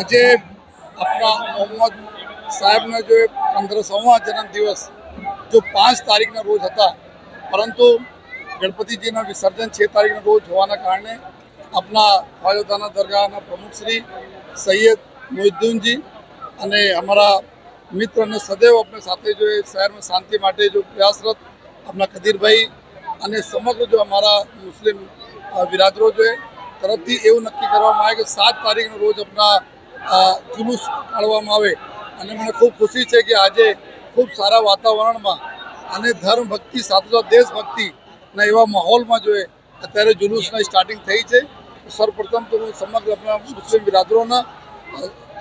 આજે આપણા મોહમ્મદ સાહેબના જો પંદરસોમાં જન્મદિવસ, જો પાંચ તારીખના રોજ હતા, પરંતુ ગણપતિજીના વિસર્જન છ તારીખના રોજ હોવાના કારણે આપણા ખ્વાજાદાના દરગાહના પ્રમુખશ્રી સૈયદ મોહિદ્દીનજી અને અમારા મિત્ર અને સદૈવ આપણે સાથે જો શહેરમાં શાંતિ માટે જો પ્રયાસરત આપણા કદીરભાઈ અને સમગ્ર જો અમારા મુસ્લિમ બિરાદરો જો એ તરફથી એવું નક્કી કરવામાં આવે કે સાત તારીખનો રોજ આપણા અ, જુલુસ કાઢવામાં આવે. અને મને ખૂબ ખુશી છે કે આજે ખૂબ સારા વાતાવરણમાં અને ધર્મ ભક્તિ સાથે સાથે દેશભક્તિના એવા માહોલમાં જોઈએ અત્યારે જુલુસના સ્ટાર્ટિંગ થઈ છે સર્વપ્રથમ તો હું સમગ્ર આપણા મુસ્લિમ બિરાદરોના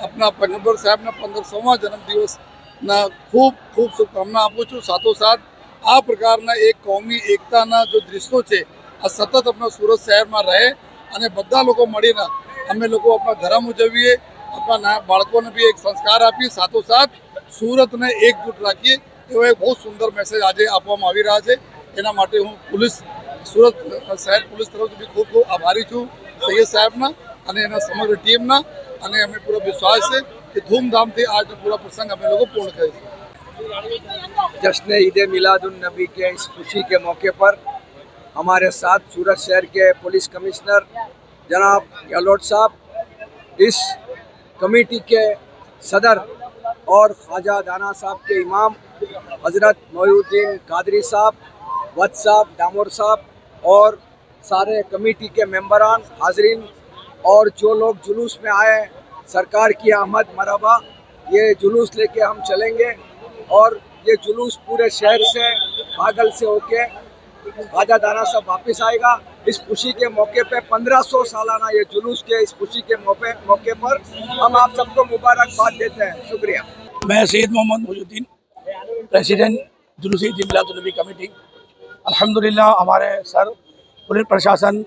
આપણા પૈગંબર સાહેબના પંદરસોમાં જન્મદિવસના ખૂબ ખૂબ શુભકામના આપું છું. સાથોસાથ આ પ્રકારના એક કોમી એકતાના જો દૃશ્યો છે આ સતત આપણા સુરત શહેરમાં રહે અને બધા લોકો મળીને અમે લોકો આપણા ધર્મ ઉજવીએ આપણા ના બાળકોને બી એક સંસ્કાર આપીએ સાથોસાથ સુરતને એકજૂટ રાખીએ એવો એક બહુ સુંદર મેસેજ આજે આપવામાં આવી રહ્યા છે એના માટે હું પોલીસ સુરત શહેર પોલીસ તરફથી બી ખૂબ ખૂબ આભારી છું સૈયદ સાહેબના અને એના સમગ્ર ટીમના અને અમે પૂરો વિશ્વાસ છે કે ધૂમધામથી આજનો પૂરા પ્રસંગ અમે લોકો પૂર્ણ કરીશું जश्न ईद मिलादुलनबी के इस खुशी के मौके पर हमारे साथ सूरत शहर के पुलिस कमिश्नर जनाब गहलोत साहब इस कमेटी के सदर और ख्वाजा दाना साहब के इमाम हज़रत मोहुद्दीन कादरी साहब वत साहब, डामोर साहब और सारे कमेटी के मेंबरान, हाजरीन और जो लोग जुलूस में आए, सरकार की आमद मरबा ये जुलूस लेके हम चलेंगे और ये जुलूस पूरे शहर से, पागल से होके ख्वाजा दाना साहब वापस आएगा। इस खुशी के मौके पे 1500 सालाना ये जुलूस के इस खुशी के मौके मौके पर हम आप सबको मुबारकबाद देते हैं। शुक्रिया। मैं सैद मोहम्मद मोजुद्दीन, प्रेसिडेंट जुलूस मिलादुलनबी कमेटी। अल्हम्दुलिल्लाह हमारे सर, पुलिस प्रशासन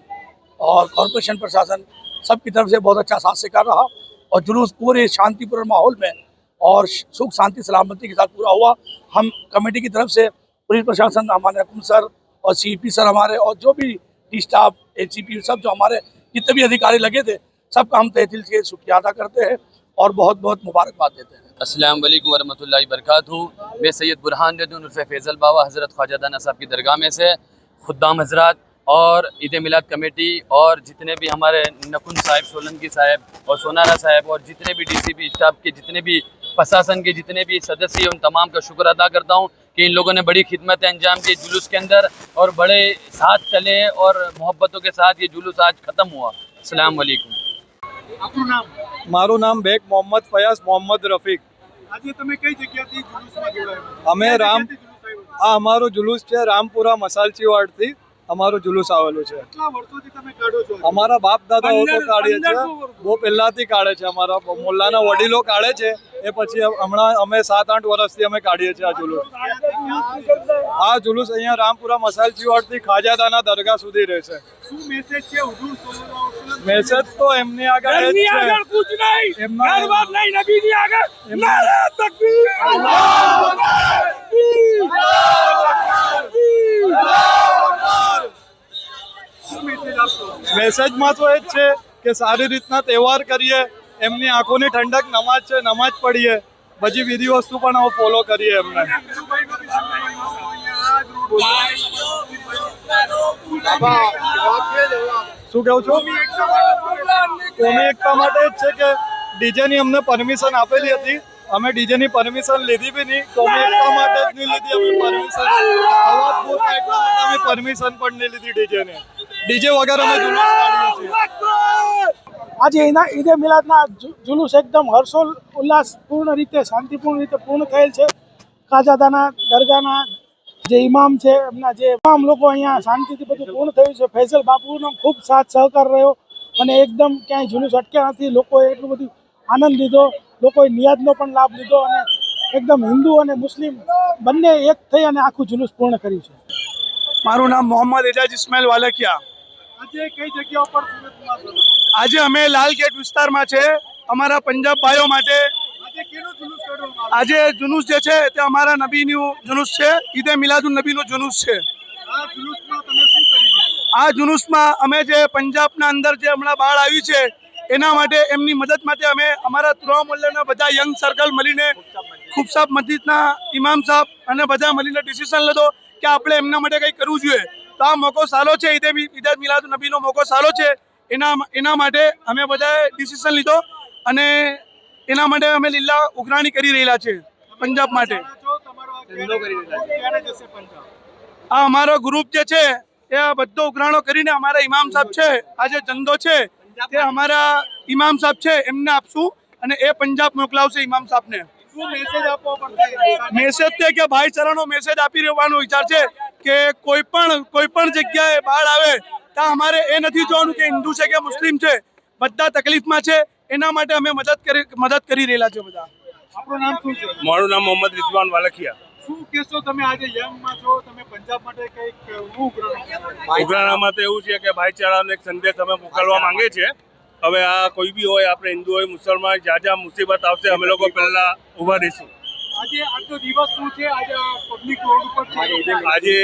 और कॉरपोरेशन प्रशासन सब की तरफ़ से बहुत अच्छा साथ सहकार रहा और जुलूस पूरे शांतिपूर्ण माहौल में और सुख, शांति, सलामती के साथ पूरा हुआ। हम कमेटी की तरफ़ से पुलिस प्रशासन हमारे सर और सीपी सर हमारे और जो भी टी स्टाफ ए सब जो हमारे जितने भी अधिकारी लगे थे, सबका हम तहे दिल से शुक्रिया अदा करते हैं और बहुत बहुत मुबारकबाद देते हैं। अस्सलाम वालेकुम वरहमतुल्लाहि वबरकातुहू। मैं सैयद बुरहान रदून उर्फ़ फैज़ल बाबा हज़रत ख्वाजा दाना साहब की दरगाह में से खुदाम हजरात और ईद मिलाद कमेटी और जितने भी हमारे नकुन साहब, सोलंकी साहब और सोनारा साहब और जितने भी डीसीपी स्टाफ के, जितने भी प्रशासन के, जितने भी सदस्य हैं, उन तमाम का शुक्र अदा करता हूँ। कि इन लोगों ने बड़ी खिदमत अंजाम दी जुलूस के अंदर और बड़े साथ चले और मोहब्बतों के साथ ये जुलूस आज ख़त्म हुआ अस्सलाम वालेकुम મારું નામ બેગ મોહમ્મદ ફયાઝ મોહમ્મદ રફીક આજે તમે કઈ જગ્યાથી જુલુસમાં જોડાયા અમે રામ આ અમારું જુલુસ છે રામપુરા મસાલચી વાડથી અમારું જુલુસ આવેલું છે કેટલા વર્ષોથી તમે કાઢો છો અમારા બાપ દાદાઓ તો પંદર- કાઢીએ છે પંદરસો વર્ષ. બહુ પહેલાથી કાઢે છે અમારા મોલ્લાના વડીલો કાઢે છે એ પછી હમણાં અમે સાત આઠ વર્ષથી અમે કાઢીએ છીએ આ જુલુસ આ જુલુસ અહીંયા રામપુરા મસાલજી વાડથી ખાજાદાના દરગાહ સુધી રહેશે મેસેજ તો એમની આગળ મેસેજમાં તો એ જ છે કે સારી રીતના તહેવાર કરીએ એમની આંખોની ઠંડક નમાજ છે નમાજ પડીએ બધી બીજી વસ્તુ પણ ફોલો કરીએ એમને. શું કહું છું? કોમી એકતા માટે જ છે કે ડીજેની અમને પરમિશન આપેલી હતી. અમે ડીજેની પરમિશન લીધી બી નહીં. કોમી એકતા માટે જ નહીં લીધી. અમે પરમિશન બહુ એટલા અમે પરમિશન પણ નહીં લીધી ડીજેને. ડીજે વગર અમે આજે એના ઈદે મિલાદના જુલુસ એકદમ હર્ષોલ, ઉલ્લાસપૂર્ણ રીતે, શાંતિપૂર્ણ રીતે પૂર્ણ થયેલ છે. કાજાદાના દરગાહના જે ઇમામ છે એમના જે તમામ લોકો અહીંયા શાંતિથી બધું પૂર્ણ થયું છે. ફૈઝલ બાપુનો ખૂબ સાથ સહકાર રહ્યો અને એકદમ ક્યાંય જુલુસ અટક્યા નથી. લોકોએ એટલું બધું આનંદ લીધો લોકોએ નિયાદનો પણ લાભ લીધો અને એકદમ હિન્દુ અને મુસ્લિમ બંને એક થઈ અને આખું જુલુસ પૂર્ણ કર્યું છે. મારું નામ મોહમ્મદ એજાજ ઇસ્માઇલ વાલકિયા. આજે કઈ જગ્યા ઉપર? આજે અમે લાલ ગેટ વિસ્તારમાં છે. અમારા પંજાબ ભાઈઓ માટે આજે કેનું આજે જુલુસ જે છે તે અમારા નબીનું જુલુસ છે. ઈદે મિલાદુન નબીનું જુલુસ છે. આ જુલુસમાં અમે જે પંજાબના અંદર જે હમણાં બાળ આવી છે એના માટે એમની મદદ માટે અમે અમારા ત્રણ મૂલ્યના બધા યંગ સર્કલ મળીને ખૂબ સાહેબ મસ્જિદના ઇમામ સાહેબ અને બધા મળીને ડિસિઝન લીધો કે આપણે એમના માટે કંઈ કરવું જોઈએ. તો આ મોકો સારો છે ઈદે ઈદ મિલાદ નબીનો મોકો સારો છે. એના એના માટે અમે બધાએ ડિસિઝન લીધો અને એના માટે અમે લીલા ઉઘરાણી કરી રહેલા છે પંજાબ માટે. આ અમારો ગ્રુપ જે છે એ આ બધો ઉઘરાણો કરીને અમારા ઇમામ સાહેબ છે આ જે ચંદો છે તે અમારા ઇમામ સાહેબ છે એમને આપશું અને એ પંજાબ મોકલાવશે ઇમામ સાહેબને. મેસેજ તે કે ભાઈચારાનો મેસેજ આપી રહેવાનો વિચાર છે કે કોઈ પણ કોઈ પણ જગ્યાએ બાળ આવે ત્યાં અમારે એ નથી જોવાનું કે હિન્દુ છે કે મુસ્લિમ છે. બધા તકલીફમાં છે એના માટે અમે મદદ કરી મદદ કરી રહેલા છે બધા. આપણું નામ શું છે? મારું નામ મોહમ્મદ રિઝવાન વાલખિયા. શું કહેશો તમે આજે યંગમાં છો? તમે પંજાબ માટે કંઈક ઉઘરાણામાં તો એવું છે કે ભાઈચારાનો એક સંદેશ અમે મોકલવા માંગે છે. હવે આ કોઈ બી હોય આપણે હિન્દુ હોય મુસલમાન જ્યાં જ્યાં મુસીબત આવશે અમે લોકો પહેલા ઊભા રહીશું. આજે આજનો દિવસ શું છે? આજે પબ્લિક રોડ ઉપર છે? આજે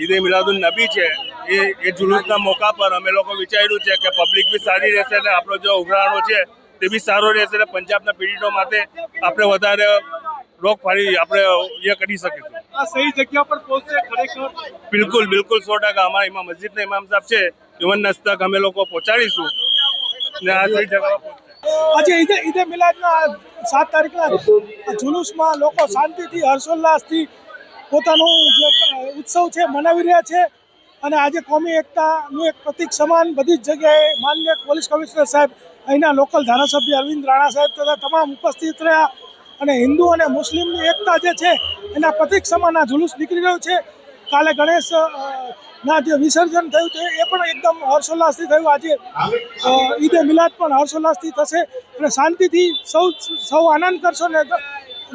ઈદે મિલાદુન નબી છે. એ એ જુલુસના મોકા પર અમે લોકો વિચાર્યું છે કે પબ્લિક બી સારી રહેશે અને આપણો જે ઉઘરાણો છે તે બી સારો રહેશે અને પંજાબના પીડિતો માટે આપણે વધારે રોગ ફાડી આપણે એ કરી શકીશું આ સહી જગ્યા પર પહોંચશે ખરેખર? બિલકુલ બિલકુલ સો ટકા. અમારા ઇમામ મસ્જિદના ઇમામ સાહેબ છે ઇવન નસ્તક અમે લોકો પહોંચાડીશું. ને આ સહી જગ્યા. આજે ઈદે ઈદે મિલાદના સાત તારીખના જુલુસમાં લોકો શાંતિથી હર્ષોલ્લાસથી પોતાનું જે ઉત્સવ છે મનાવી રહ્યા છે. અને આજે કોમી એકતાનું એક પ્રતિક સમાન બધી જ જગ્યાએ માન્ય પોલીસ કમિશનર સાહેબ, અહીંના લોકલ ધારાસભ્ય અરવિંદ રાણા સાહેબ તથા તમામ ઉપસ્થિત રહ્યા. અને હિન્દુ અને મુસ્લિમની એકતા જે છે, એના પ્રતિક સમાન આ જુલુસ નીકળી રહ્યો છે. કાલે ગણેશ ના જે વિસર્જન થયું છે એ પણ એકદમ હર્ષોલ્લાસથી થયું. આજે ઈદે મિલાદ પણ હર્ષોલ્લાસથી થશે. અને શાંતિથી સૌ સૌ આનંદ કરશો ને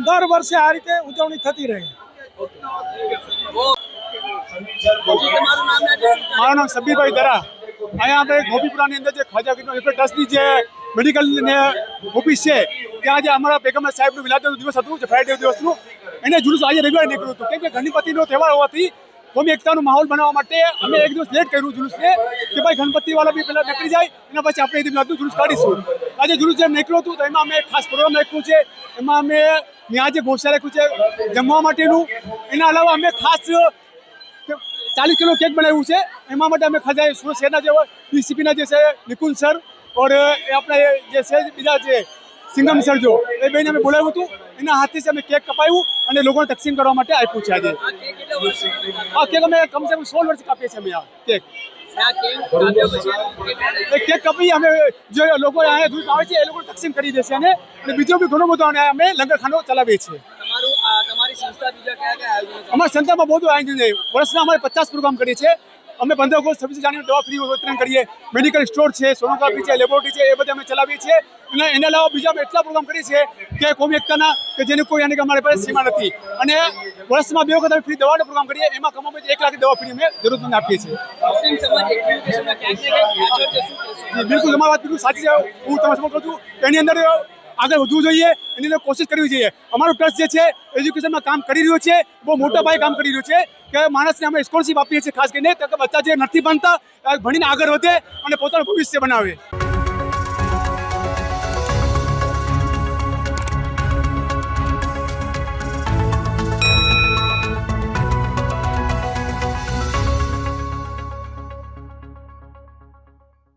દર વર્ષે આ રીતે ઉજવણી થતી રહે. મારું નામ સબીરભાઈ દરા. અહીંયા આપણે ગોપીપુરાની અંદર જે ખાજા ગીરનો એક ટ્રસ્ટની જે મેડિકલ ને ઓફિસ છે, ત્યાં જે અમારા પેગમ્બર સાહેબનું વિલાદનું દિવસ હતું, જે ફ્રાઈડે દિવસનું, એને જુલુસ આજે રવિવારે નીકળ્યું હતું. કેમ કે ગણપતિનો તહેવાર હોવાથી કોમી એકતાનો માહોલ બનાવવા માટે અમે એક દિવસ લેટ કર્યું જુલુસને, કે ભાઈ ગણપતિવાળા બી પહેલાં નીકળી જાય, એના પછી આપણે ઈદ મિલાદનું જુલુસ કાઢીશું. આજે જુલુસ જેમ નીકળ્યું હતું, તો એમાં અમે ખાસ પ્રોગ્રામ રાખ્યું છે. એમાં અમે ત્યાં જે ગોસા રાખ્યું છે જમવા માટેનું. એના અલાવા અમે ખાસ ચાલીસ કિલો કેક બનાવ્યું છે. એમાં માટે અમે ખાધા સુરત શહેરના જે ડીસીપીના જે છે નિકુંજ સર ઓર આપણે જે છે, બીજા જે સિંગમ સર જો, એ બેને અમે બોલાવ્યું હતું. એના હાથથી અમે કેક કપાયું અને લોકોને તકસીમ કરવા માટે આપ્યું છે આજે. આ કેક અમે કમસે કમ સોળ વર્ષ કાપીએ છીએ અમે આ કેક. કેક કપી અમે જે લોકો અહીંયા દૂધ આવે છે, એ લોકો તકસીમ કરી દેશે અને બીજો બી ઘણો બધો અમે લંગરખાનો ચલાવીએ છીએ. અમારા સંસ્થામાં બહુ આયોજન છે. વર્ષના અમારે પચાસ પ્રોગ્રામ કરીએ છીએ. અમે પંદર ઓગસ્ટ છવ્વીસ જાન્યુઆરી દવા ફ્રી વિતરણ કરીએ. મેડિકલ સ્ટોર છે સોનોગ્રાફી છે લેબોરેટરી છે એ બધા અમે ચલાવીએ છીએ. અને એના અલાવા બીજા અમે એટલા પ્રોગ્રામ કરીએ છીએ કે કોમી એકતાના કે જેની કોઈ એને અમારી પાસે સીમા નથી. અને વર્ષમાં બે વખત અમે ફ્રી દવાનો પ્રોગ્રામ કરીએ. એમાં કમોમાં એક લાખ દવા ફ્રી અમે જરૂરતમંદ આપીએ છીએ. બિલકુલ તમારી વાત બિલકુલ સાચી છે. હું તમને સમજ છું. એની અંદર આગળ વધવું જોઈએ, એની અંદર કોશિશ કરવી જોઈએ. અમારું ટ્રસ્ટ જે છે એજ્યુકેશનમાં કામ કરી રહ્યું છે, બહુ મોટા પાયે કામ કરી રહ્યું છે, કે માણસને અમે સ્કોલરશીપ આપીએ છીએ ખાસ કરીને, કે બચ્ચા જે નથી ભણતા ભણીને આગળ વધે અને પોતાનું ભવિષ્ય બનાવે.